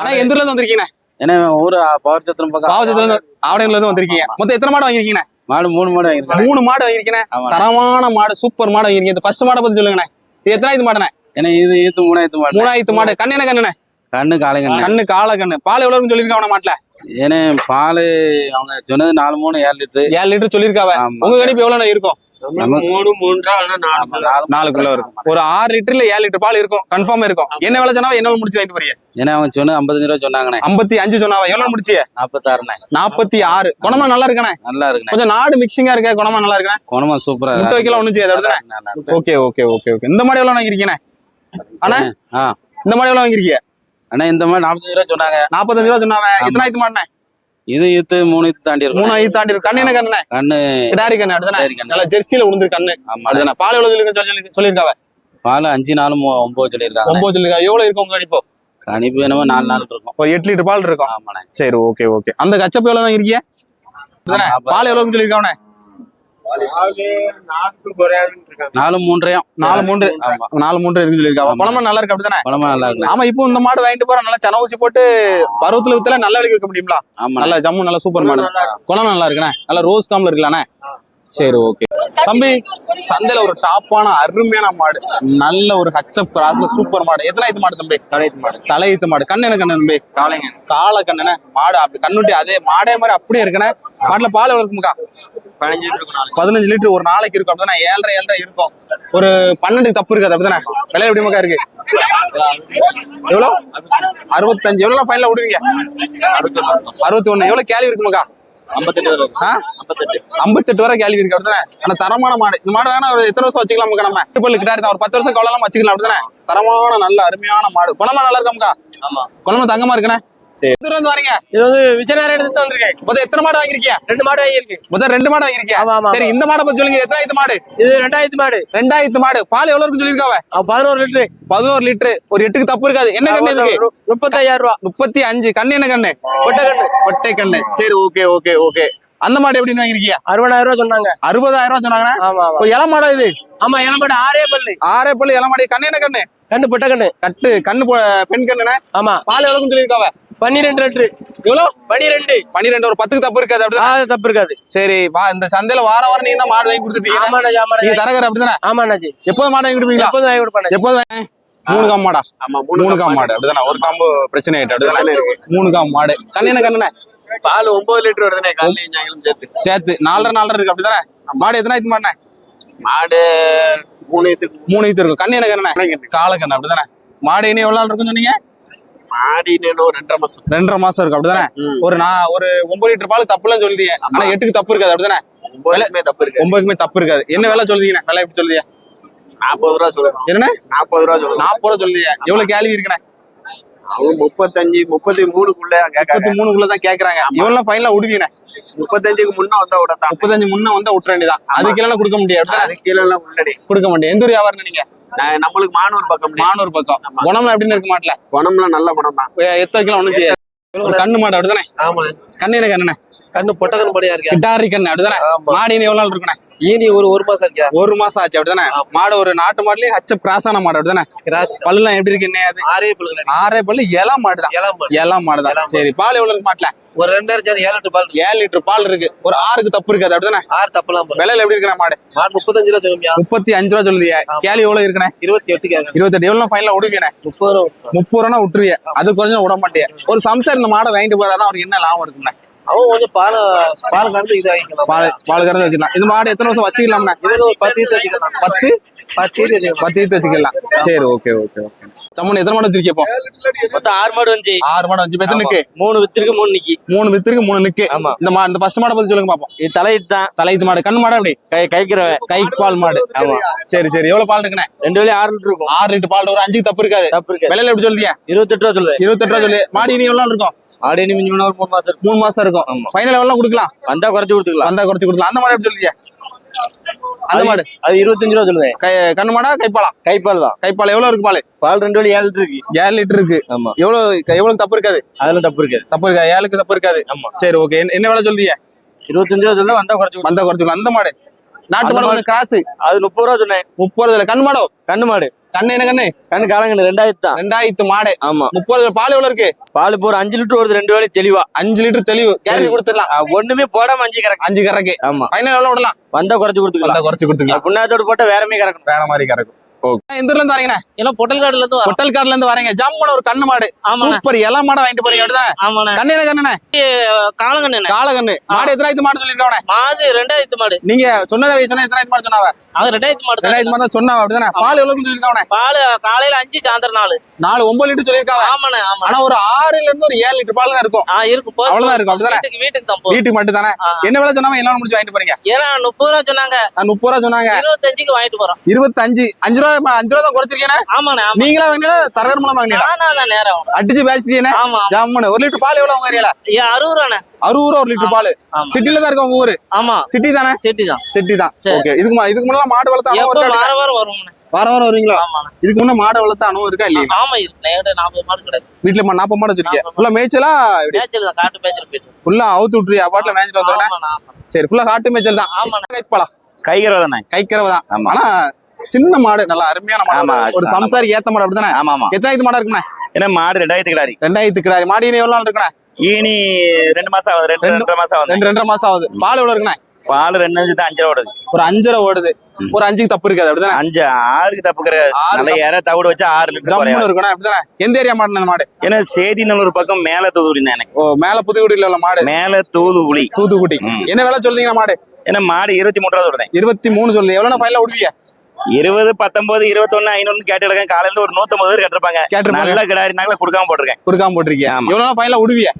ஆனா எந்த ஊர்ல இருந்து வந்திருக்கீங்க? ஏன்னா ஊரு பவர் சத்திரம் பக்கம். பாவச்சத்துல இருந்து ஆவடையில இருந்து வந்திருக்கீங்க. மொத்தம் எத்தனை மாடு வாங்கிருக்கீங்க மாடு மூணு மாடு வாங்கியிருக்காங்க மூணு மாடு வாங்கிருக்கீங்க ஆமா தரமான மாடு சூப்பர் மாடு வாங்கிருக்கீங்க இந்த ஃபர்ஸ்ட் மாடை பத்தி சொல்லுங்கண்ணே. இது எத்தனாயிரத்து மாடுண்ணே? ஏன்னா இது ஈத்து மூணாயிரத்து மாடு. மூணாயிரத்து மாடு. கண்ணு என்ன கண்ணுண்ணே? கண்ணு காலைங்கண்ணு கண்ணு. கால கண்ணு. பால் எவ்வளவுன்னு சொல்லிருக்கா அவன மாட்டுல? ஏன்னா பால் அவங்க சொன்னது நாலு மூணு ஏழு லிட்டரு. ஏழு லிட்டர் சொல்லிருக்காவ. உங்க கணிப்பு எவ்வளவு இருக்கும்? மூணு மூன்றா ஆனா நாலு ஆமா, நாலு நாலு கிலோ இருக்கும். ஒரு ஆறு லிட்டர்ல ஏழு லிட்டர் பால் இருக்கும். கன்ஃபார்ம் இருக்கும். என்ன விலை என்ன விலை முடிச்சு வாங்கிட்டு போறீங்க? ஏன்னா அவன் சொன்னது ஐம்பத்தஞ்சு ரூபா சொன்னாங்கண்ணே. ஐம்பத்தி அஞ்சு சொன்னாவ எவ்வளவு முடிச்சிய நாற்பத்தாறுண்ணே நாற்பத்தி ஆறு. குணமா நல்லா இருக்கண்ணே. நல்லா இருக்குண்ணே. கொஞ்சம் நாடு மிக்சிங்கா இருக்க குணமா நல்லா இருக்கண்ணே. குணமா சூப்பரா முட்டை வைக்கலாம் ஒண்ணும் செய்யாது. இருக்கு. ஓகே ஓகே ஓகே ஓகே இந்த மாடு எவ்வளவு வாங்கிருக்கீங்க அண்ணா இந்த மாடு எவ்வளவு வாங்கிருக்கீங்க அண்ணா இந்த மாதிரி நாற்பத்தஞ்சு ரூபா சொன்னாங்க. நாற்பத்தஞ்சு ரூபா சொன்னாவ எத்தனாயிரத்து மாடுண்ணே? இது ஈத்து மூணு தாண்டி இருக்கும் மூணு ஐந்து தாண்டி இருக்கு கண்ணு என்ன கண்ணு கண்ணு கிடாரி கண்ணு. நல்லா ஜெர்சியில உளுந்து கண்ணு. அப்படிதானே? பால் எவ்வளவு சொல்லி சொல்லிருக்காவ பால் அஞ்சு நாலு ஒன்பது சொல்லியிருக்காங்க. ஒன்பது சொல்லிருக்கா எவ்வளவு இருக்கும் உங்க கணிப்பு? கணிப்பு என்னமோ நாலு நாள் இருக்கும். ஒரு எட்டு லிட்டர் பால் இருக்கும். ஆமாண்ணே. சரி ஓகே ஓகே. அந்த கச்சப்பு எவ்வளவு? நாற்பது. பால் எவ்வளவு சொல்லிருக்காவனே நாலு மூன்றையும். நாலு மூன்று. ஆமா. நாலு மூன்று இருக்கு சொல்லிருக்காவ ஆமா. குழம்பு நல்லா இருக்கு அப்படிதானே? குழம்பு நல்லா இருக்கு. ஆமா இப்போ இந்த மாடு வாங்கிட்டு போற நல்லா சன ஊசி போட்டு பருவத்துல வித்துல நல்ல விலைக்கு வைக்க முடியுங்களா ஆமா. நல்ல ஜம்மு நல்ல சூப்பர் மாடு. குணம் நல்லா இருக்குண்ணே. நல்ல ரோஸ் காம்ல இருக்கலாண்ணே. சரி ஓகே. தம்பி சந்தையில ஒரு டாப்பான அருமையான மாடு. நல்ல ஒரு ஹச்சப் கிராஸ்ல சூப்பர் மாடு. எத்தனை ஐத்து மாடு தம்பி? தலைத்து மாடு. தலையீத்து மாடு. கண்ணு என்ன கண்ணு தம்பி? காளைங்க. காளை கண்ணுண்ணே மாடு. அப்படி கண்ணுட்டி அதே மாடே மாதிரி அப்படியே இருக்குண்ணே. மாட்டுல பால் எவ்வளவு இருக்குமுக்கா? பதினஞ்சு லிட்டர் ஒரு நாளைக்கு இருக்கும். அப்படிதானே? ஏழரை ஏழரை இருக்கும். ஒரு பன்னெண்டுக்கு தப்பு இருக்காது. அப்படிதானே? விலை எப்படி மக்கா இருக்கு? எவ்வளவு அறுபத்தஞ்சு. எவ்வளவு ஃபைனலா விடுவீங்க அறுபத்தி ஒண்ணு எவ்வளவு கேள்வி இருக்கு மக்கா ஐம்பத்தெட்டு வரை. கேள்வி இருக்கு அப்படிதானே ஆனா தரமான மாடு. இந்த மாடு வேணா ஒரு எத்தனை வருஷம் வச்சுக்கலாம் நம்ம. பல்லு கிட்ட ஒரு பத்து வருஷம் கவலாம் வச்சுக்கலாம் அப்படிதானே தரமான நல்ல அருமையான மாடு. குணமா நல்லா இருக்காமுக்கா குணமா தங்கமா இருக்குண்ணே? சரி. இருந்து வரீங்க? இது வந்து விஜயநாராயணத்துல வந்திருக்கேன். முதல் எத்தனை மாடு வாங்கிருக்கியா ரெண்டு மாடு வாங்கியிருக்கு முதல் ரெண்டு மாடு வாங்கிருக்கியா ஆமா, சரி இந்த மாடை பத்தி சொல்லுங்க. எத்தனை ஐத்து மாடு? இது ரெண்டாயிரத்து மாடு. ரெண்டாயிரத்து மாடு. பால் எவ்வளவு சொல்லிருக்காவ பதினோரு லிட்டரு. பதினோரு லிட்டரு. ஒரு எட்டுக்கு தப்பு இருக்காது. என்ன கண்ணு இதுக்கு? முப்பத்தாயிரம் ரூபா. முப்பத்தி அஞ்சு. கண்ணு என்ன கண்ணு? கொட்டை கண்ணு. ஒட்டை கண்ணு. சரி ஓகே ஓகே ஓகே. அந்த மாடு எப்படின்னு வாங்கிருக்கியா அறுபதாயிரம் ரூபா சொன்னாங்க. அறுபதாயிரம் ரூபாய் சொன்னாங்க. ஆமா ஆமா. இப்போ இள மாடா இது? ஆமா ஆறே பல்லு. ஆறே பல்லு இள மாடு. கண்ணு என்ன கண்ணு? கண்ணு பொட்டை கண்ணு. கட்டு. கண்ணு பெண் கண்ணுண்ணே. ஆமா. பால் எவ்வளவுன்னு சொல்லியிருக்காவ? பன்னிரெண்டு லிட்டரு எவ்வளவு பன்னிரெண்டு. பன்னிரெண்டு ஒரு பத்துக்கு தப்பு இருக்காது அப்படிதான்? ஆ, தப்பு இருக்காது. சரி வா இந்த சந்தையில வார வாரம் நீங்க தான் மாடு வாங்கி கொடுத்துட்டீங்க ஆமாண்ணாச்சி நீங்க ஆமாண்ணாச்சி தரகர் அப்படிதானே? ஆமாண்ணாச்சி எப்போதும் மாடு வாங்கி கொடுப்பீங்களா? எப்போதும் வாங்கி கொடுப்பாண்ணாச்சி எப்போதும் மூணு காம் மாடா? ஆமா மூணு காம் மாடு. அப்படிதானே? ஒரு காம்பு பிரச்சனை ஆயிட்டு அப்படிதானே? மூணு காம் மாடு. கண்ணு என்ன கண்ணுண்ணே? பால் ஒன்பது லிட்டர் வருதுனே காலையில சாயங்காலம் சேர்த்து. சேர்த்து. நாலரை நாலரை இருக்கு அப்படிதானே? மாடு எத்தனை இது மாடுனே மாடு மூணு இதுக்கு மூணு இது இருக்கும் கண்ணு என்ன கண்ணு கால கண்ணு அப்படிதானே? மாடு இனி எவ்வளவு நாள் இருக்குன்னு சொன்னீங்க? மாடி இன்னும் ரெண்டரை மாசம் ரெண்டரை மாசம் இருக்கு அப்படிதானே. ஒரு நான் ஒரு ஒன்பது லிட்டர் பால் தப்புலாம் சொல்லுதீங்க ஆனா எட்டுக்கு தப்பு இருக்காது அப்படிதானே? தப்பு இருக்கு ஒன்பதுக்குமே தப்பு இருக்காது. என்ன விலை சொல்லுதீங்க விலை எப்படி சொல்லுதீங்க நாற்பது ரூபா சொல்லுறோம் என்ன நாற்பது ரூபா சொல்லுறோம் நாற்பது ரூபா சொல்லுதீங்க எவ்வளவு கேள்வி இருக்குண்ணே? அவங்க முப்பத்தஞ்சு முப்பத்தி மூணுக்குள்ள முப்பத்தி மூணுக்குள்ளதான் கேக்குறாங்க இவ்வளவு ஃபைனலா விடுவீங்க முப்பத்தஞ்சுக்கு முன்ன வந்தா விடத்தான் முப்பத்தஞ்சு முன்ன வந்தா விட்டுற வேண்டியதான் அதுக்கு எல்லாம் கொடுக்க முடியாது. அதுக்கு கீழே எல்லாம் முன்னாடி கொடுக்க முடியாது. எந்த ஒரு வியாபாரம் நீங்க? நம்மளுக்கு மானூர் பக்கம் மானூர் பக்கம். குணம்லாம் எப்படின்னு இருக்க மாட்டல. குணம்லாம் நல்ல குணம் தான். எத்த வைக்கலாம் ஒண்ணும் செய்யாது. ஒரு கண்ணு மாடு அப்படிதானே? ஆமா. கண்ணு என்ன கண்ணு கண்ணு பொட்டகன் படியா இருக்கா. கிட்டாரி கண்ணு அப்படிதானே? ஆமா. மாடு இனி எவ்வளவு நாள் இருக்குண்ணே? ஈனி ஒரு ஒரு மாசம் இருக்கா? ஒரு மாசம் ஆச்சு அப்படிதானே? மாடு ஒரு நாட்டு மாடுலயே ஹச்ச கிராஸான மாடு அப்படிதானே? கிராச் பல்லுலாம் எப்படி இருக்கு என்ன அது? ஆறே புல்லுங்க ஆறே பல்லு ஏழா மாடு தான். ஏழாம் மாடு. தான். ஏழாம் சரி பால் எவ்வளவு இருக்கு மாட்டுல? ஒரு ரெண்டாயிரம் ஏழு எட்டு பால் இருக்கு. ஏழு லிட்டர் பால் இருக்கு. ஒரு ஆறுக்கு தப்பு இருக்காது அப்படிதானே? ஆறு தப்பெல்லாம் பால் விலையில எப்படி இருக்குண்ணே மாடு? மாடு முப்பத்தஞ்சு ரூபா சொல்லுமியா. முப்பத்தி அஞ்சு ரூபா சொல்லுதியா. கேள்வி எவ்வளவு இருக்குண்ணே? இருபத்தி எட்டு கேட்க இருபத்தெட்டு. எவ்வளவு ஃபைனலா விடுவீங்கண்ணே முப்பது ரூபா. முப்பது ரூபா விட்டுருவிய? அது கொஞ்சம் விட மாட்டியா? ஒரு சம்சார் இந்த மாடை வாங்கிட்டு போறாருன்னா அவருக்கு என்ன லாபம் இருக்குண்ணே அவன் கொஞ்சம் பால் பால் கறந்து இது வாங்கிக்கலாம் பால் பால் கறந்து வச்சுக்கலாம். இந்த மாடு எத்தனை வருஷம் வச்சுக்கலாம்ண்ணே? இதுல ஒரு பத்து ஈத்து வச்சுக்கலாம். பத்து? பத்து ஈத்து பத்து ஈத்து வச்சுக்கலாம். சரி ஓகே ஓகே ஓகே. சம்மன் எத்தனை மாடு வச்சிருக்கீங்க இப்போ? மொத்தம் ஆறு மாடு வந்துச்சு ஆறு மாடு வச்சு எத்தனை நிக்கு? மூணு வித்திருக்கு மூணு நிக்கி. மூணு வித்துருக்கு மூணு நிக்கு. ஆமா. இந்த மா இந்த ஃபர்ஸ்ட் மாடை பத்தி சொல்லுங்க பாப்போம். இது தலையிட்டு தான். தலைத்து மாடு. கண் மாடு அப்படி கை கைக்கிறவன். கை பால் மாடு. ஆமா. சரி சரி. எவ்வளவு பால் இருக்குண்ணே? ரெண்டு வேலையும் ஆறு லிட்டர் இருக்கும். ஆறு லிட்டர் பால். ஒரு அஞ்சுக்கு தப்பு இருக்காது. தப்பு இருக்கு விலையில எப்படி சொல்லுதியா? இருபத்தெட்டு ரூபா சொல்லுது இருபத்தெட்டு ரூபா சொல்லு. மாடு இனி எவ்வளவு இருக்கும்? ஆடு இனி மிஞ்சி ஒரு மூணு மாசம் இருக்கும். மூணு மாசம் இருக்கும். ஃபைனல் எவ்வளவு கொடுக்கலாம். வந்தா குறைச்சு கொடுத்துக்கலாம். வந்தா குறைச்சு கொடுக்கலாம் அந்த மாடு எப்படி சொல்லுதியா அந்த மாடு. அது இருபத்தஞ்சு ரூபா சொல்லுது. கை கண்ணு மாடா கைப்பாலா கைப்பால் தான். கைப்பால் எவ்வளவு இருக்கு பால்? பால் ரெண்டு வேலையும் ஏழு லிட்டர் இருக்கு ஏழு லிட்டர் இருக்கு. ஆமா. எவ்வளவு எவ்வளவு தப்பு இருக்காது? அதெல்லாம் தப்பு இருக்கு தப்பு இருக்கா ஏழுக்கு தப்பு இருக்காது. ஆமா. சரி ஓகே என்ன விலை சொல்லுதியா இருபத்தஞ்சு ரூபா சொல்லுது வந்தா குறைச்சு வந்தா குறைச்சுக்கலாம் அந்த மாடு. நாட்டு மாடு கொஞ்சம் கிராஸ் அது முப்பது ரூபா சொன்னேன். முப்பது ரூபாய் கண்ணு மாடோ? கண்ணு மாடு. கண்ணு என்ன கண்ணு? கண்ணு காலங்கண்ணு ரெண்டாயிரத்து தான். ரெண்டாயிரத்து மாடு. ஆமா. முப்பது பால் எவ்வளவு இருக்கு? பால் இப்போ ஒரு அஞ்சு லிட்டர் வருது ரெண்டு வேலையும் தெளிவா. அஞ்சு லிட்டர் தெளிவு. கேரட் கொடுத்துடலாம். ஒண்ணுமே போடாம அஞ்சு கறக்கு. அஞ்சு கறக்கு. ஆமா. ஃபைனல் எவ்வளவு விடலாம்? வந்தா குறைச்சு கொடுத்துக்கலாம். குறைச்சு கொடுத்துக்கலாம். புண்ணாத்தோடு போட்டா வேறமே கறக்கணும். வேற மாதிரி கறக்கும். எந்த ஊர்ல இருந்து வரீங்கண்ணே? எல்லாம் பொட்டல்காடுல இருந்து வரோம். பொட்டல் காடுல இருந்து வரீங்க. ஜம்முன ஒரு கண்ணு மாடு. சூப்பர். இள மாடை வாங்கிட்டு போறீங்க. அப்படிதானே? ஆமாண்ணே. கண்ணு கண்ணுண்ணே? காலங்கண்ணே கால கண்ணு மாடு எத்தனாயிரத்து மாடு சொல்லிருக்காவனே மாது ரெண்டாயிரத்து மாடு. நீங்க சொன்னதை சொன்ன எத்தனாயிரத்து மாடு சொன்னாவ? அது ரெண்டாயிரத்து மாடு. ரெண்டாயிரத்து மாடு தான் சொன்னாவ அப்படிதானே? பால் எவ்வளவு சொல்லிருக்காவனே பால் காலையில அஞ்சு சாயந்தரம் நாலு. நாலு ஒன்பது லிட்டர் சொல்லிருக்காவ ஆமாண்ணே ஆமா ஆனா ஒரு ஆறுல இருந்து ஒரு ஏழு லிட்டர் பால் தான் இருக்கும். ஆ இருக்கும். அவ்வளவுதான் இருக்கும், அப்படிதானே? வீட்டுக்கு வீட்டுக்கு தான் வீட்டுக்கு மட்டும் தானே. என்ன விலை சொன்னாவ என்ன முடிச்சு வாங்கிட்டு போறீங்க? ஏன்னா முப்பது ரூபா சொன்னாங்க. முப்பது ரூபா சொன்னாங்க. இருபத்தஞ்சுக்கு வாங்கிட்டு போறோம். இருபத்தஞ்சு அஞ்சு ரூபா அஞ்சு ரூபா தான் குறைச்சிருக்கேன் ஆமாண்ணே ஆமா நீங்களா வாங்கினா தரகர் மூலம் தான் நேரம். அடிச்சு பேசிட்டீங்க ஆமா. ஜம்முன்னு. ஒரு லிட்டர் பால் எவ்வளவு ஏ அறுபது ரூபாண்ணே. அறுபது ரூபா ஒரு லிட்டர் பால். ஆமா. சிட்டில தான் இருக்கு உங்க ஊரு? ஆமா. சிட்டி தானே? செட்டி தான். சிட்டி தான். சரி. ஓகே இதுக்கு இதுக்கு முன்னாடி மாடு வளர்த்த இருக்கா வார வாரம் வருவோம்ண்ணே வாரம் வாரம் வருவீங்களா? இதுக்கு முன்ன மாடு வளர்த்த அனுபவம் இருக்கா இல்லையா? ஆமா நாற்பது மாடு கிடையாது. வீட்டுல ம- நாற்பது மாடு வச்சிருக்கேன் ஃபுல்லா மேய்ச்சலா இப்படி மேய்ச்சல் தான். காட்டு மேய்ச்சல் போயிட்டு ஃபுல்லா அவுத்து விட்டுருவியா பாட்டுல மேய்ச்சல் வந்துடுறேன் ஆமா சரி ஃபுல்லா காட்டு மேய்ச்சல் தான். ஆமாண்ணே. கைப்பழம் கைகிறவ தானே. கைக்கிறவ தான். ஆமா. ஆனா சின்ன மாடு நல்லா அருமையான மாடு. ஆமா, ஒரு- ஒரு ஆமா. சம்சாரி ஏத்த மாடு அப்படிதானே ஆமா ஆமா. எத்தனாயிரத்து மாடா இருக்குண்ணே? ஏன்னா மாடு ரெண்டாயிரத்து கிடாரி? ரெண்டாயிரத்து கிடாரி. மாடு இனி எவ்வளவு நாள் இருக்குண்ணே? ஈனி ரெண்டு மாசம் ஆகுது ரெண்டு ரெண்டு- ரெண்டரை மாசம் ஆகுது. ரெண்டு ரெண்டரை மாசம் ஆகுது. பால் எவ்வளவு இருக்குண்ணே? பால் ரெண்டு அஞ்சு தான் அஞ்சரை ஓடுது. ஒரு அஞ்சரை ஓடுது. ஒரு அஞ்சுக்கு தப்பு இருக்காது அப்படிதானே? அஞ்சு ஆறுக்கு தப்பு கிடையாது. நல்ல ஏற தவிடு வச்சா ஆறு லிட்டர் இருக்கணும் அப்படிதானே? எந்த ஏரியா மாடு இந்த மாடு? ஏன்னா சேதி நல்லூர் பக்கம் மேல தூதுக்குடி தான் எனக்கு. ஓ மேல புதுக்குடியில உள்ள மாடு? மேல தூதுக்குடி தூத்துக்குடி. என்ன விலை சொல்றீங்க மாடு? ஏன்னா மாடு இருபத்தி மூணு ரூபா சொல்றேன். இருபத்தி மூணு சொல்லுது. எவ்வளவு ஃபைனல் விடுவீங்க இருபது பத்தொன்பது இருபத்தொன்னு ஐநூறு கேட்டு இருக்கேன் காலையில ஒரு நூத்தம்பது பேர் கேட்டிருப்பாங்க. நல்ல கிடாரி நாங்கள கொடுக்காம போட்டிருக்கேன். கொடுக்காம போட்டிருக்கீங்க. ஆமா. எவ்வளவு ஃபைனல் விடுவீங்க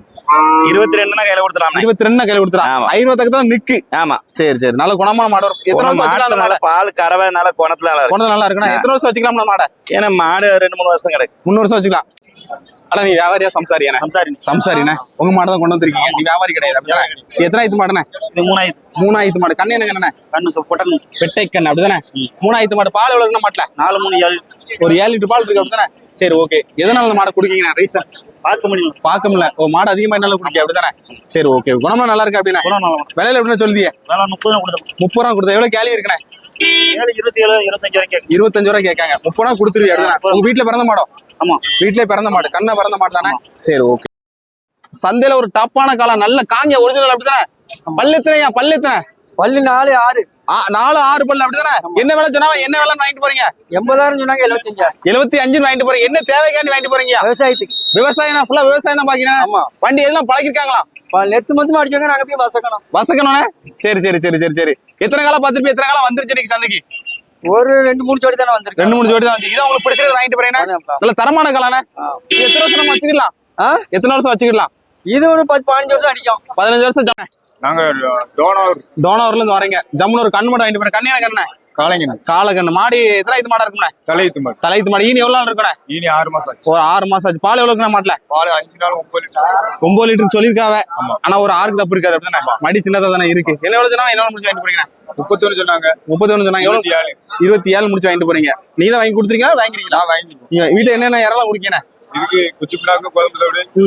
இருபத்தி ரெண்டுனா கையில கொடுத்துடலாமே. இருபத்தி ரெண்டு கையில கொடுத்துறான் ஆமா. ஐநூறு தான் நிக்கு ஆமா. சரி சரி. நல்ல குணமான மாடு எத்தனை வருஷம் வச்சுக்கலாம் நல்ல பால் கறவை நல்ல குணத்துல நல்லா எத்தனை வருஷம் வச்சுக்கலாம் மாடை? ஏன்னா மாடு ரெண்டு மூணு வருஷம் கிடக்கு. மூணு வருஷம் வச்சுக்கலாம். ஆனா நீ வியாபாரியா சம்சாரியானே சம்சாரி. சம்சாரிண்ணே? உங்க மாடு தான் கொண்டு வந்திருக்கீங்க. நீ வியாபாரி கிடையாது எத்தனாயிரத்து மாடுண்ணே? மூணாயிரத்து. மூணாயிரத்து மாடு. கண்ணு என்ன கண்ணே கண்ணுக்கு பொட்டல் பெட்டை கண்ணு அப்படிதானே மூணாயிரத்து மாடு பால் எவ்வளவு மாட்டுல? நாலு மூணு ஏழு. ஒரு ஏழு லிட்டர் பால் இருக்கு அப்படிதானே? சரி ஓகே. எதனால மாடை குடிக்கீங்க ரீசன்? பார்க்க முடியும் பார்க்க முடியல. ஓ மாடு அதிகமா என்னால குடிக்க அப்படிதானே? சரி ஓகே குணமா நல்லா இருக்கு அப்படின்னா? விலையில எப்படின்னு சொல்லுதியே வேலை முப்பது ரூபா கொடுத்தோம் முப்பது ரூபா கொடுத்தா எவ்வளவு கேள்வி இருக்குண்ணே? ஏழு இருபத்தி ஏழு இருபத்தஞ்சு வரைக்கும் இருபத்தஞ்சு ரூபா கேட்காங்க. முப்பது ரூபா கொடுத்துருவியா அப்படிதானே? உங்க வீட்டுல பிறந்த மாடம் ஆமா. வீட்லயே பிறந்த மாடு கண்ண பிறந்த மாடு தானே? சரி ஓகே சந்தையில ஒரு டாப்பான காலம் நல்ல காங்க ஒரிஜினல் அப்படிதானே? பல்லெத்தனையா பல்லெத்தனை பல்லு நாலு ஆறு. நாலு ஆறு பல்லு அப்படிதானே என்ன விலை சொன்னா என்ன விலை வாங்கிட்டு போறீங்க? எண்பதாயிரம் சொன்னாங்க எழுபத்தஞ்சாயிரம் எழுபத்தி அஞ்சுன்னு வாங்கிட்டு போறீங்க. என்ன தேவைக்காண்டி வாங்கிட்டு போறீங்க? விவசாயத்துக்கு. விவசாயம் ஃபுல்லா விவசாயம் தான் பாக்கிறேன் ஆமா. வண்டி எதெல்லாம் பழகிருக்காங்களா? நெத்து மொத்தமா அடிச்சாங்க நாங்க போய் வசக்கணும். வசக்கணும்னே? சரி சரி சரி சரி சரி. எத்தனை காலம் பார்த்துட்டு எத்தனை காலம் வந்துருச்சு நீங்க சந்தைக்கு? ஒரு ரெண்டு மூணு ஜோடி தானே வந்திருக்கு ரெண்டு மூணு ஜோடி தான் வந்து இதான் உங்களுக்கு பிடிச்சது வாங்கிட்டு போறீங்கன்னா நல்ல தரமான காலானே இது எத்தனை வருஷம் நம்ம வச்சுக்கலாம்? எத்தனை வருஷம் வச்சுக்கலாம்? இது ஒரு பத்து பதினஞ்சு வருஷம் அடிக்கும். பதினஞ்சு வருஷம் நாங்க டோனவர் டோனவர்ல இருந்து வரீங்க. ஜம்முன்னு ஒரு கண் மாடு வாங்கிட்டு போறேன் கண்ணியான கண்ணு. காளைங்க கால கண்ணு மாடி எத்தனை இது மாடா இருக்குண்ணே தலையத்து மாடு. தலைத்து மாடி. ஈனி எவ்வளவு நாள் இருக்குண்ணே இனி ஆறு மாசம் ஆச்சு. ஒரு ஆறு மாசம் ஆச்சு. பால் எவ்வளவு இருக்குண்ணே மாட்டுல? பால் அஞ்சு நாள் ஒன்பது லிட்டர். ஒன்பது லிட்டர் சொல்லியிருக்காவ. ஆனா ஒரு ஆறுக்கு தப்பு இருக்காது. அப்படிதானே? மடி சின்னதா தானே இருக்கு. என்ன எவ்வளவு சொன்னா என்ன முடிச்சு வாங்கிட்டு போறீங்க முப்பத்தொன்னு சொன்னாங்க. முப்பத்தி ஒண்ணு சொன்னா எவ்வளவு? இருபத்தி ஏழு. இருபத்தி ஏழு முடிச்சு வாங்கிட்டு போறீங்க. நீ தான் வாங்கி கொடுத்துருக்கீங்களா வாங்கிக்கிறீங்களா? நீங்க வீட்டுல என்னென்ன இறலாம் குடிக்கணும் இதுக்கு குச்சி பிளாக்கு குழம்பு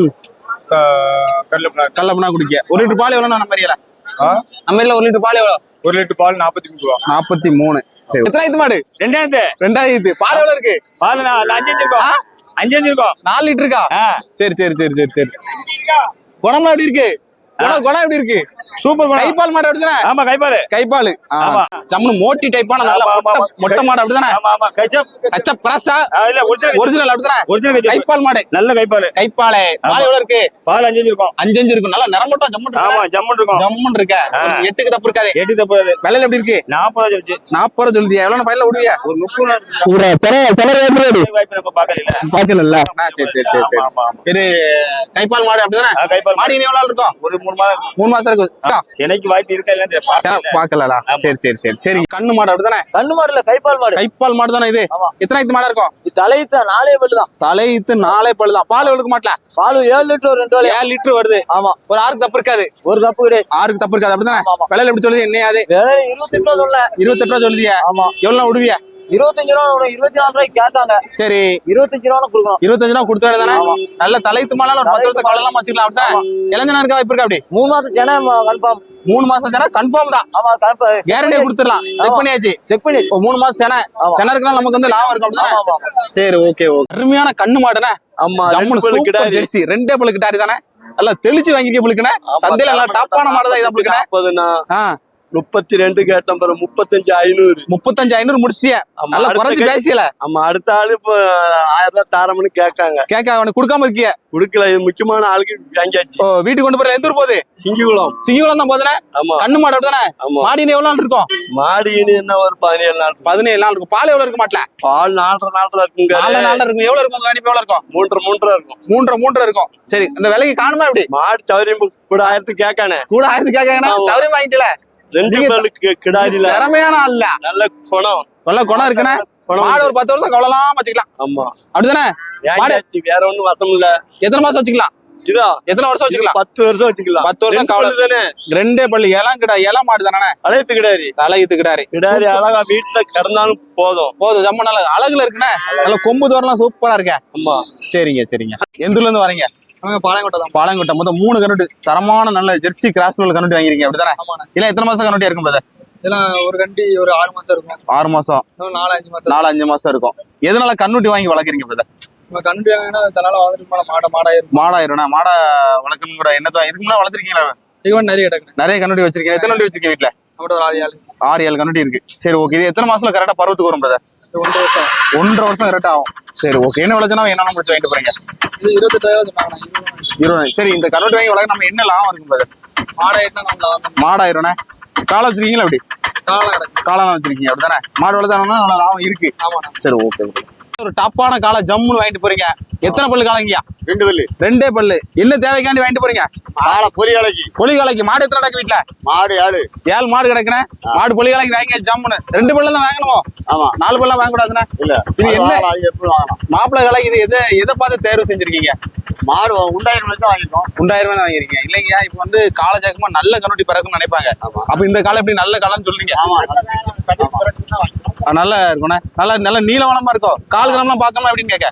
பண்ணா குடிக்க. ஒரு லிட்டர் பால் எவ்வளவு நம்ம ஏரியால? நம்ம ஏரியால ஒரு லிட்டர் பால் எவ்வளவு ஒரு லிட்டர் பால் நாற்பத்தி மூணு ரூபா. நாற்பத்தி மூணு. சரி. எத்தனாயிரத்து மாடு? ரெண்டாயிரத்து. ரெண்டாயிரத்து. பால் எவ்வளவு இருக்கு? பால் அஞ்சு அஞ்சு இருக்கோம் அஞ்சு அஞ்சு இருக்கோம் நாலு லிட்டர் இருக்கா ஆ. சரி சரி சரி சரி சரி. குணம்லாம் எப்படி இருக்கு? குணம் குணம் எப்படி இருக்கு? சூப்பர் கைப்பால் மாடு அப்படிதானே? ஆமா கைப்பால். கைப்பால். ஆமா. ஜம்முனு மோட்டி டைப்பான நல்ல மொட்டை- மாடு அப்படிதானே? ஆமா ஆமா. கச்சப். கச்ச பிரசா. இல்ல ஒரிஜினல் ஒரிஜினல் அப்படிதானே? ஒரிஜினல் கச்சப். கைப்பால் மாடு. நல்ல கைப்பால். கைப்பாலே. பால். எவ்வளவு இருக்கு? பால் அஞ்சு அஞ்சு இருக்கும். அஞ்சு அஞ்சு இருக்கும். நல்லா நிறமட்டம் ஜம்முன் ஆமா ஜம்முன் இருக்கும். ஜம்முன் இருக்க? எட்டுக்கு தப்பு இருக்காது. எட்டு தப்பு அது விலையில எப்படி இருக்கு? நாற்பது ரூபா சொல்லிச்சு. நாற்பது ரூபா சொல்லுதியா எவ்வளவு ஃபைனல் விடுவியா? ஒரு முப்பது பாக்கல சரி சரி சரி இது கைப்பால் மாடு அப்படிதானே? கைப்பால் மாடி எவ்வளவு இருக்கும்? ஒரு மூணு மாதம். மூணு மாசம் இருக்கு சென்னைக்கு வாய்ப்பு இருக்கா. பாக்கலடா சரி சரி சரி. சரி கண்ணு மாடு அப்படிதானே கண்ணு மாடு இல்ல கைப்பால் மாடு. கைப்பால் மாடு தானே இது. எத்தனை மாடா இருக்கும்? இது தலையத்த நாலே பல்லு தான். தலையித்து நாளே பழுதான் பால் எவ்வளவு மாட்டல? பால் ஏழு லிட்டர் ஒரு ரெண்டு ஏழு லிட்டர் வருது. ஆமா. ஒரு ஆறுக்கு தப்பு இருக்காது. ஒரு தப்பு கிடையாது. ஆறுக்கு தப்பு இருக்காது அப்படிதானே. விலையில எப்படி சொல்லுது? என்னையாது? இருபத்தி எட்டு ரூபா சொன்னேன் இருபத்தெட்டு ரூபா சொல்லுதியா? ஆமா. எவ்வளவு விடுவியா? இருபத்தஞ்சு ரூபா இருபத்தி நாலு ரூபாய்க்கு கேட்காங்க சரி. இருபத்தஞ்சு ரூபா கொடுக்கணும். இருபத்தஞ்சு ரூபா கொடுத்து தானே? நல்ல தலைத்து மாலாம் ஒரு பத்து வருஷம் காலம் வச்சுக்கலாம் அப்படிதான் இளைஞனா இருக்க வாய்ப்பு இருக்கா அப்படி? மூணு மாசம் சென்னை கன்ஃபார்ம் மூணு மாசம் சேனா கன்ஃபார்ம் தான். ஆமா கன்ஃபார்ம் கேரண்டியா கொடுத்துடலாம். செக் பண்ணியாச்சு. செக் பண்ணி மூணு மாசம் சேனை. சேனை இருக்கனால நமக்கு வந்து லாபம் இருக்கும் அப்படிதானே சரி ஓகே ஓகே அருமையான கண்ணு மாடுனே. ஆமா ஜம்முனு சூப்பர். ஜெர்சி ரெண்டே பல்லு கிட்டாரி தானே? நல்லா தெளிச்சு வாங்கிக்க புளுக்குனே சந்தையில நல்லா டாப்பான மாடு தான் இதை புளுக்குனே முப்பத்தி ரெண்டு கேட்டேன் பாரு முப்பத்தஞ்சு ஐநூறு. முப்பத்தஞ்சு ஐநூறு முடிச்சிய நல்லா அடுத்த குறைச்சு கை- பேசியல. ஆமா அடுத்த ஆளு இப்ப ஆயிரம் ரூபாய் தாரம்னு கேட்காங்க. கேட்க அவனுக்கு கொடுக்காம இருக்கிய. குடுக்கல இது முக்கியமான ஆளுக்கு வாங்கியாச்சு. ஓ வீட்டுக்கு கொண்டு போற எந்த ஊர் போகுது? சிங்கிகுளம். சிங்கிகுளம் தான் போதுனே ஆமா. கண்ணு மாடு அப்படிதானே ஆமா. மாடினு எவ்வளவு நாள் இருக்கும்? மாடு என்ன ஒரு பதினேழு நாள் பதினேழு நாள் இருக்கும். பால் எவ்வளவு இருக்க மாட்டல? பால் நாலரை நாலரை இருக்குங்க நாலு நாள் இருக்கும். எவ்வளவு இருக்கும்? கணிப்பு எவ்வளவு இருக்கும்? மூன்றரை மூன்றரை இருக்கும். மூன்றரை மூன்றரை இருக்கும். சரி இந்த விலைக்கு காணுமா எப்படி மாடு சௌரியம் கூட ஆயிரத்துக்கு கேட்கானே. கூட ஆயிரத்தி கேட்காங்கன்னா. சௌரியம் வாங்கிட்டல? ரெண்டு பேருக்கு கிடாரில திறமையான ஆள்ல. நல்ல குணம். நல்ல குணம் இருக்குண்ணே. மாடு ஒரு பத்து வருஷம் கவலாம் வச்சுக்கலாம். ஆமா. அப்படிதானே? வேற ஒண்ணும் வசம் இல்ல. எத்தனை மாசம் வச்சுக்கலாம்? இதா? எத்தனை வருஷம் வச்சுக்கலாம்? பத்து வருஷம் வச்சுக்கலாம். பத்து வருஷம் கவலை. தானே ரெண்டே பள்ளி இலம் கிடா இலம் மாடு தானே? அழைத்து கிடாரி. கிடாரி. அழகா வீட்டுல கிடந்தாலும் போதும். போதும். ஜம்மு நல்ல அழகுல இருக்குண்ணே. நல்ல கொம்பு தோரலாம் சூப்பரா இருக்க. ஆமா. சரிங்க சரிங்க. எந்த ஊர்ல இருந்து வரீங்க? பாளையங்கோட்டை தான். பாளையங்கோட்டை. மொத்தம் மூணு கண்ணுட்டு. தரமான நல்ல ஜெர்சி கிராஸ் உள்ள கண்ணுட்டு வாங்கிருக்கீங்க அப்படிதானே இல்ல எத்தனை மாசம் கண்ணுட்டியா இருக்கும் brother? இதெல்லாம் ஒரு கண்டி ஒரு ஆறு மாசம் இருக்கும். ஆறு மாசம். நாலு அஞ்சு மாசம் நாலு அஞ்சு மாசம் இருக்கும். எதனால கண்ணுட்டி வாங்கி வளர்க்குறீங்க பிரதர்? நம்ம கண்டி வாங்கினா தன்னால வளர்ந்துட்டு மாட மாடாயிருக்கும். மாடாயிரும்னா மாடை வளர்க்கணும் கூட என்னத்தோ இதுக்கு முன்னாடி வளர்த்துருக்கீங்களா? இவன் நிறைய கிடக்கு நிறைய கண்ணுட்டி வச்சிருக்கீங்க. எத்தனை கண்ணுட்டி வச்சிருக்கீங்க வீட்டுல நம்மகிட்ட ஆறு ஏழு ஆறு ஏழு கண்ணுட்டி இருக்கு. சரி ஓகே இது எத்தனை மாசத்துல கரெக்டா பருவத்துக்கு வரும் பிரதர்? ஒன்றரை வருஷம். ஒன்றரை வருஷம் கரெக்டா ஆகும். சரி ஓகே என்ன விளைச்சனா என்ன முடிச்சு வாங்கிட்டு போறீங்க. இது இருபத்தெட்டாயிரம் சொன்னாங்க இருபது சரி இந்த கண்ணுட்டி வாங்கி வளர்க்க நம்ம என்ன லாபம் இருக்கும் பிரதர் மாடாயிரும்ண்ணே காலை வச்சிருக்கீங்களா அப்படி காளான் வச்சிருக்கீங்க அப்படிதானே? மாடு வளர்த்தாங்கன்னா நல்ல லாபம் இருக்கு. சரி ஓகே ஓகே ஒரு டாப்பான காலை ஜம்முன்னு வாங்கிட்டு போறீங்க. எத்தனை பல்லு காலைங்கயா ரெண்டு பல்லு. ரெண்டே பல்லு. என்ன தேவைக்காண்டி வாங்கிட்டு போறீங்க? ஆளை பொறி அழைக்கி பொலி காலைக்கு மாடு எத்தனை கிடக்கு வீட்டுல மாடு ஆளு ஏழு மாடு கிடக்குனே மாடு பொலி காலைக்கு வாங்க ஜம்முன்னு ரெண்டு பல்லு தான் வாங்கணுமோ? ஆமா. நாலு பல்லாம் வாங்க கூடாதுண்ணே இல்ல. இது என்ன? மாப்பிள்ளை காலைக்கு இது எதை எதை பார்த்து தேர்வு செஞ்சிருக்கீங்க? மாடு உண்டாயிரம் ரூபாய்க்கு வாங்கிட்டோம் உண்டாயிரம் தான் வாங்கிருக்கீங்க இல்லைங்கய்யா இப்போ வந்து காலை ஜாக்கமா நல்ல கண்ணுட்டி பிறக்கும்னு நினைப்பாங்க. அப்ப இந்த காலை எப்படி நல்ல காலம்னு சொல்றீங்க ஆமா. நல்லா இருக்கும்ண்ணே. நல்லா நல்ல நீளவளமா இருக்கும் கால் கிராம்லாம் பார்க்கணுமா அப்படின்னு கேட்க.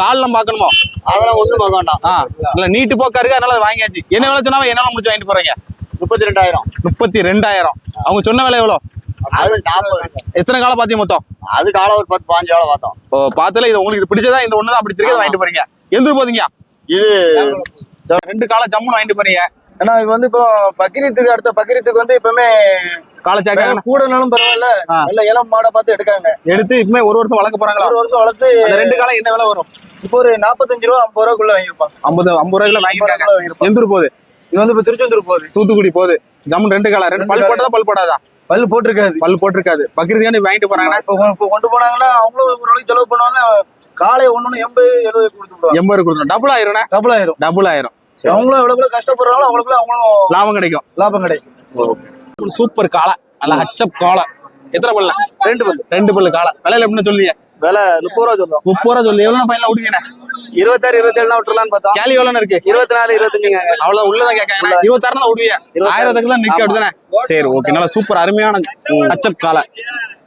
கால்லாம் பார்க்கணுமோ? அதெல்லாம் ஒண்ணும் பார்க்க வேண்டாம். ஆ இல்ல நீட்டு போக்கா இருக்கு அதனால அதை வாங்கியாச்சு. என்ன விலை சொன்னாலும் என்னால முடிச்சு வாங்கிட்டு போறீங்க? முப்பத்தி ரெண்டாயிரம் முப்பத்தி ரெண்டாயிரம் அவங்க சொன்ன விலை எவ்வளோ? அது எத்தனை காலை பாத்தியம் மொத்தம்? அது காலம் ஒரு பத்து பாஞ்சு வேலை பார்த்தோம். ஓ பார்த்தல இது உங்களுக்கு இது பிடிச்சதா இந்த ஒண்ணு தான் பிடிச்சிருக்கு வாங்கிட்டு போறீங்க? எந்த ஊர் போதீங்க? இது ரெண்டு காலை ஜம்முன்னு வாங்கிட்டு போறீங்க. ஏன்னா இது வந்து இப்போ பக்ரீத்துக்கு அடுத்த பக்ரீத்துக்கு வந்து எப்பவுமே காலை சாக்க கூடனாலும் பரவாயில்ல. நல்ல இளம் மாடை பார்த்து எடுக்காங்க. எடுத்து இப்பமே ஒரு வருஷம் வளர்க்க போறாங்களா? ஒரு வருஷம் வளர்த்து ரெண்டு காலை என்ன விலை வரும்? இப்போ ஒரு நாற்பத்தஞ்சு ரூபா ஐம்பது ரூபாக்குள்ள வாங்கியிருப்பான் ஐம்பது ஐம்பது ரூபாய்க்குள்ள வாங்கியிருப்பான் எந்த போகுது? இது வந்து இப்போ திருச்செந்தூர் போகுது. தூத்துக்குடி போகுது. ஜம்மு ரெண்டு காலை. ரெண்டு பல். போட்டதா பல் போடாதா? பல்லு போட்டிருக்காது. பல் போட்டிருக்காது. பக்ரீதியாண்டி வாங்கிட்டு போறாங்கன்னா? இப்போ கொண்டு போனாங்கன்னா அவங்களும் ஒரு அளவுக்கு செலவு பண்ணுவாங்க. காலை ஒண்ணு எண்பது எழுபது கொடுத்து விடுவாங்க. எண்பது கொடுத்துரும் டபுள் ஆயிரும்ண்ணே டபுள் ஆயிரும். டபுள் ஆயிரும். அவங்களும் எவ்வளவுக்குள்ள கஷ்டப்படுறாங்களோ அவங்களுக்குள்ள அவங்களும் லாபம் கிடைக்கும். லாபம் கிடைக்கும். சூப்பர் காலை நல்ல ஹச்சப் காலை எத்தனை பல்ல? ரெண்டு பல்லு. ரெண்டு பல்லு காலை விலையில எப்படின்னு சொல்லுங்க விலை முப்பது ரூபா சொல்லுவோம். முப்பது ரூபா சொல்லி. எவ்வளவு ஃபைனல் விடுவீங்க இருபத்தாறு இருபத்தேழுனா விட்டுலான்னு பார்த்தோம். கேலி எவ்வளவு இருக்கு? இருபத்தி நாலு இருபத்தஞ்சுங்க. அவ்வளவு உள்ளதான் கேட்காங்க இருபத்தாறு தான் இருபத்தாறு. ஆயிரத்துக்கு தான் ஆமா. அப்படிதானே சரி ஓகே நல்லா சூப்பர் அருமையான அச்சப் காலை